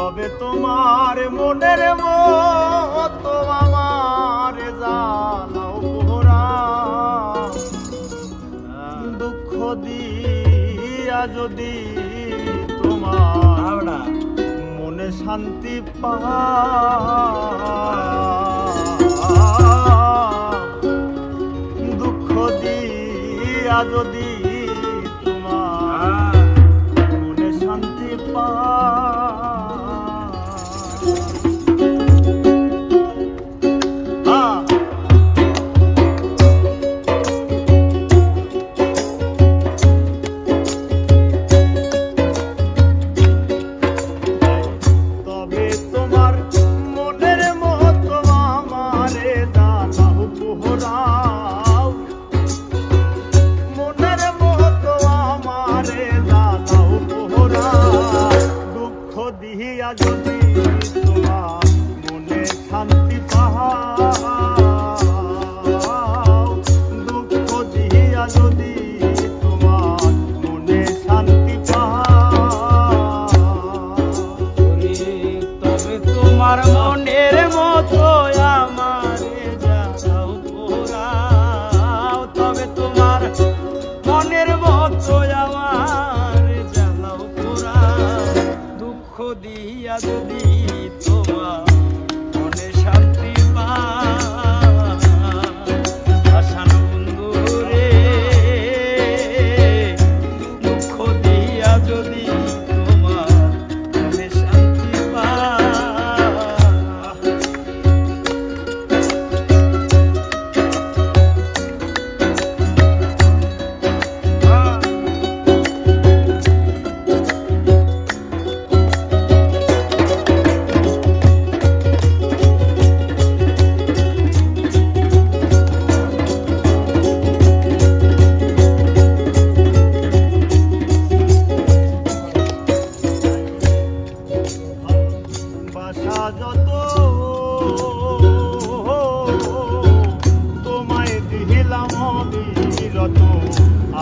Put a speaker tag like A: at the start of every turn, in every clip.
A: তবে তোমার মনের মতো আমার জানাও ভোরা দুঃখ দিয়া যদি তোমার মনে শান্তি পা। দুঃখ দিয়া যদি তোমার হ্যাঁ। মনে শান্তি পা। Jordi. Chicago.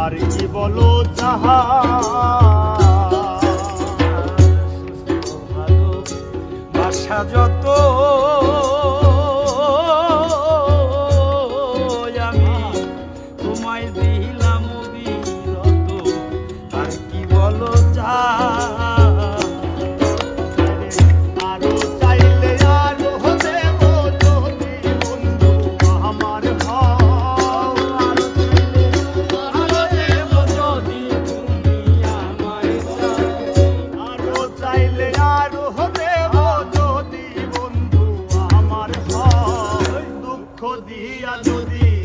A: আর কি বলো যাহা।
B: বাসা যত আমি তোমায়
A: দিই। Bandolim.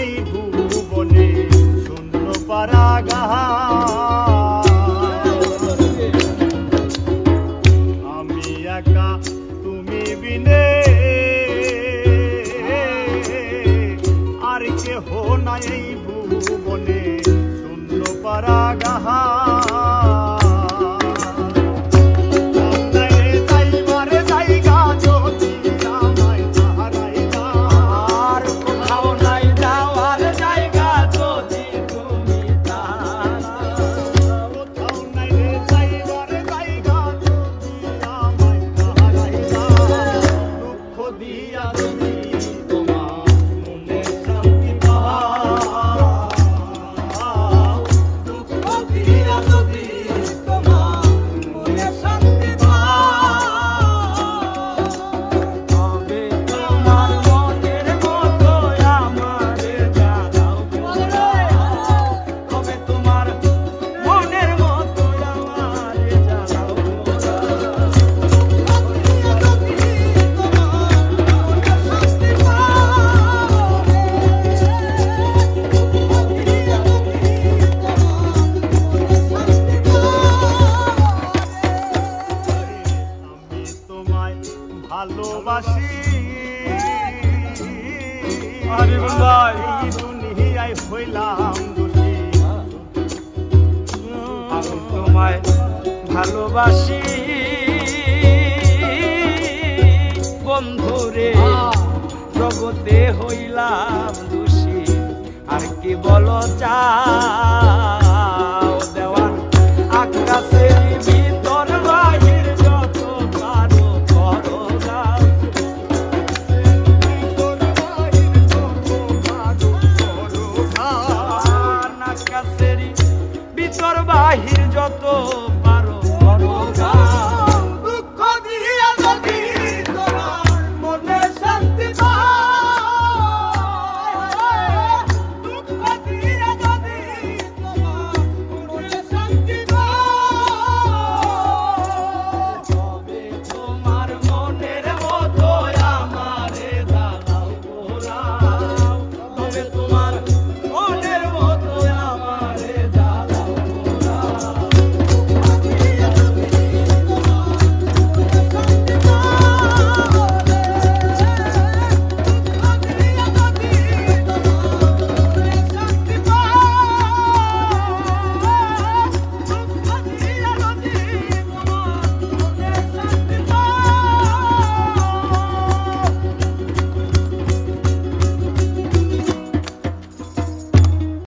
A: এই ভুবনে শূন্য পারাগা আমি একা তুমি বিনে। আর কেহ না এই ভালোবাসি। দুনিয়ায় হইলাম দোষী।
C: আমি তোমায় ভালোবাসি। বন্ধুরে জগতে হইলাম দোষী। আর কি বলো চা যত